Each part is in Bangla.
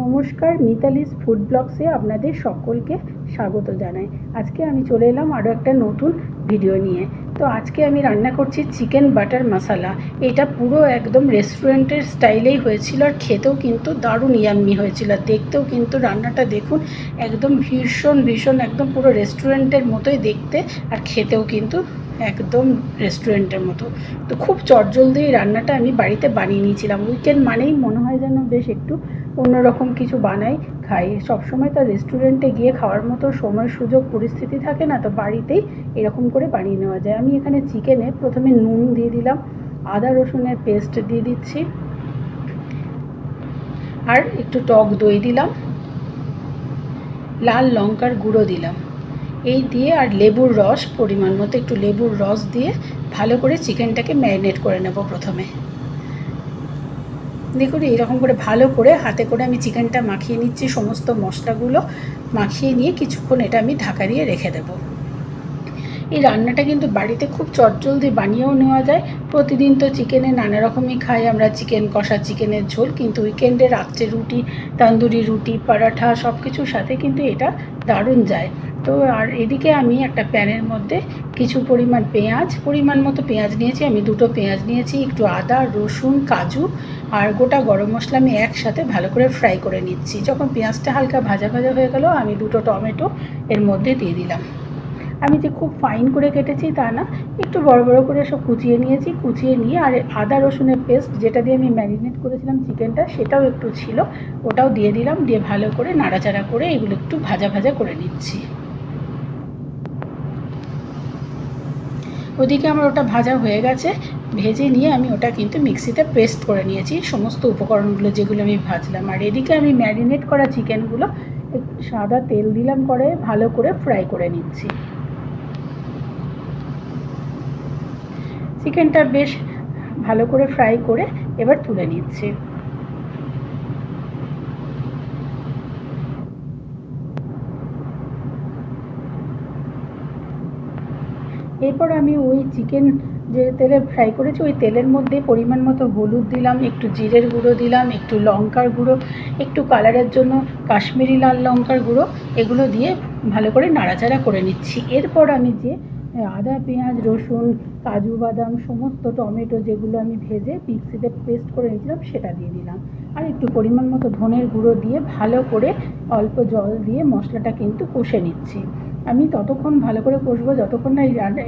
নমস্কার, মিতালিস ফুড ব্লগসে আপনাদের সকলকে স্বাগত জানাই। আজকে আমি চলে এলাম আরও একটা নতুন ভিডিও নিয়ে। তো আজকে আমি রান্না করছি চিকেন বাটার মশালা। এটা পুরো একদম রেস্টুরেন্টের স্টাইলেই হয়েছিল আর খেতেও কিন্তু দারুণ ইয়াম্মি হয়েছিল। আর দেখতেও কিন্তু রান্নাটা দেখুন একদম ভীষণ ভীষণ একদম পুরো রেস্টুরেন্টের মতোই দেখতে আর খেতেও কিন্তু একদম রেস্টুরেন্টের মতো। তো খুব চটজলদি এই রান্নাটা আমি বাড়িতে বানিয়ে নিয়েছিলাম। উইকেন্ড মানেই মনে হয় যেন বেশ একটু অন্যরকম কিছু বানাই। খাই। সবসময় তো রেস্টুরেন্টে গিয়ে খাওয়ার মতো সময়, সুযোগ, পরিস্থিতি থাকে না, তো বাড়িতেই এরকম করে বানিয়ে নেওয়া যায়। আমি এখানে চিকেনে প্রথমে নুন দিয়ে দিলাম, আদা রসুনের পেস্ট দিয়ে দিচ্ছি। আর একটু টক দই দিলাম। লাল লঙ্কার গুঁড়ো দিলাম। এই দিয়ে আর লেবুর রস, পরিমাণ মতো একটু লেবুর রস দিয়ে ভালো করে চিকেনটাকে ম্যারিনেট করে নেব প্রথমে। দেখুন এইরকম করে ভালো করে হাতে করে আমি চিকেনটা মাখিয়ে নিচ্ছি, সমস্ত মশলাগুলো মাখিয়ে নিয়ে কিছুক্ষণ এটা আমি ঢাকা দিয়ে রেখে দেবো। এই রান্নাটা কিন্তু বাড়িতে খুব চটজলদি বানিয়েও নেওয়া যায়। প্রতিদিন তো চিকেনে নানা রকমই খাই আমরা, চিকেন কষা, চিকেনের ঝোল, কিন্তু উইকেন্ডে রাত্রে রুটি, তান্দুরি রুটি পরাঠা সব কিছুর সাথে কিন্তু এটা দারুণ যায়। তো আর এদিকে আমি একটা প্যানের মধ্যে কিছু পরিমাণ পেঁয়াজ, পরিমাণ মতো পেঁয়াজ নিয়েছি, আমি দুটো পেঁয়াজ নিয়েছি, একটু আদা, রসুন, কাজু আর গোটা গরম মশলা আমি একসাথে ভালো করে ফ্রাই করে নিচ্ছি। যখন পেঁয়াজটা হালকা ভাজা ভাজা হয়ে গেল, আমি দুটো টমেটো এর মধ্যে দিয়ে দিলাম। আমি যে খুব ফাইন করে কেটেছি তা না, একটু বড় বড় করে সব কুচিয়ে নিয়েছি, কুচিয়ে নিয়ে আর আদা রসুনের পেস্ট যেটা দিয়ে আমি ম্যারিনেট করেছিলাম চিকেনটা সেটাও একটু ছিল, ওটাও দিয়ে দিলাম, দিয়ে ভালো করে নাড়াচাড়া করে এগুলো একটু ভাজা ভাজা করে নিচ্ছি। ওদিকে আমার ওটা ভাজা হয়ে গেছে, ভেজে নিয়ে আমি ওটা কিন্তু মিক্সিতে পেস্ট করে নিয়েছি, সমস্ত উপকরণগুলো যেগুলো আমি ভাজলাম। আর এদিকে আমি ম্যারিনেট করা চিকেনগুলো সাদা তেল দিলাম করে ভালো করে ফ্রাই করে নিচ্ছি। চিকেনটা বেশ ভালো করে ফ্রাই করে এবার তুলে নিচ্ছি। এরপর আমি ওই চিকেন যে তেলে ফ্রাই করেছি, ওই তেলের মধ্যে পরিমাণ মতো হলুদ দিলাম, একটু জিরের গুঁড়ো দিলাম, একটু লঙ্কার গুঁড়ো, একটু কালারের জন্য কাশ্মীরি লাল লঙ্কার গুঁড়ো, এগুলো দিয়ে ভালো করে নাড়াচাড়া করে নিচ্ছি। এরপর আমি যে আদা, পেঁয়াজ, রসুন, কাজু, বাদাম, সমস্ত টমেটো যেগুলো আমি ভেজে মিক্সিতে পেস্ট করে নিয়েছিলাম, সেটা দিয়ে দিলাম। আর একটু পরিমাণ মতো ধনের গুঁড়ো দিয়ে ভালো করে অল্প জল দিয়ে মশলাটা কিন্তু কষে নিচ্ছি। আমি ততক্ষণ ভালো করে কষবো যতক্ষণ না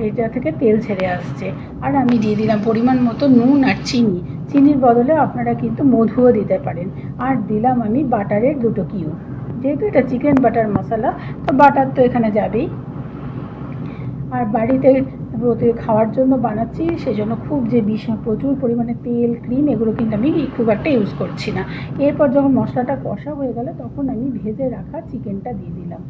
এটা থেকে তেল ছেড়ে আসছে। আর আমি দিয়ে দিলাম পরিমাণ মতো নুন আর চিনি। চিনির বদলে আপনারা কিন্তু মধুও দিতে পারেন। আর দিলাম আমি বাটারের দুটো কিউ যেহেতু এটা চিকেন বাটার মশলা, তো বাটার তো এখানে যাবেই। আর বাড়িতে প্রতি খাওয়ার জন্য বানাচ্ছি, সেজন্য খুব যে বিষ প্রচুর পরিমাণে তেল, ক্রিম, এগুলো কিন্তু আমি খুব একটা ইউজ করছি না। এরপর যখন মশলাটা কষা হয়ে গেল, তখন আমি ভেজে রাখা চিকেনটা দিয়ে দিলাম।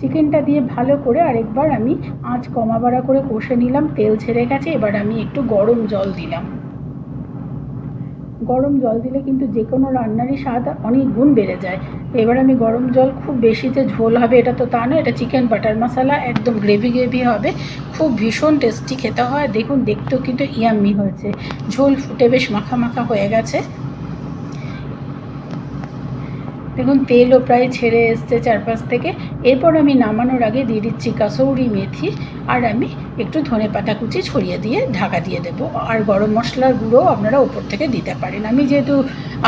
চিকেনটা দিয়ে ভালো করে আরেকবার আমি আঁচ কমা বাড়া করে কষে নিলাম, তেল ছেড়ে গেছে, এবার আমি একটু গরম জল দিলাম। গরম জল দিলে কিন্তু যে কোনো রান্নারই স্বাদ অনেক গুণ বেড়ে যায়। এবার আমি গরম জল খুব বেশি যে ঝোল হবে, এটা তো তা নয়, এটা চিকেন বাটার মশলা একদম গ্রেভি গ্রেভি হবে। খুব ভীষণ টেস্টি খেতে হয়। দেখুন, দেখতেও কিন্তু ইয়াম্মি হয়েছে। ঝোল ফুটে বেশ মাখা মাখা হয়ে গেছে। দেখুন, তেলও প্রায় ছেড়ে এসছে চারপাশ থেকে। এরপর আমি নামানোর আগে দিয়ে দিচ্ছি কাসৌরি মেথি আর আমি একটু ধনে পাতা কুচি ছড়িয়ে দিয়ে ঢাকা দিয়ে দেবো। আর গরম মশলার গুঁড়ো আপনারা ওপর থেকে দিতে পারেন। আমি যেহেতু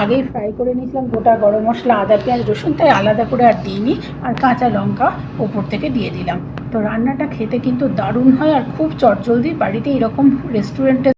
আগেই ফ্রাই করে নিয়েছিলাম গোটা গরম মশলা, আদা, পেঁয়াজ, রসুন, তাই আলাদা করে আর দিইনি। আর কাঁচা লঙ্কা ওপর থেকে দিয়ে দিলাম। তো রান্নাটা খেতে কিন্তু দারুণ হয় আর খুব চটজলদি বাড়িতে এরকম রেস্টুরেন্টে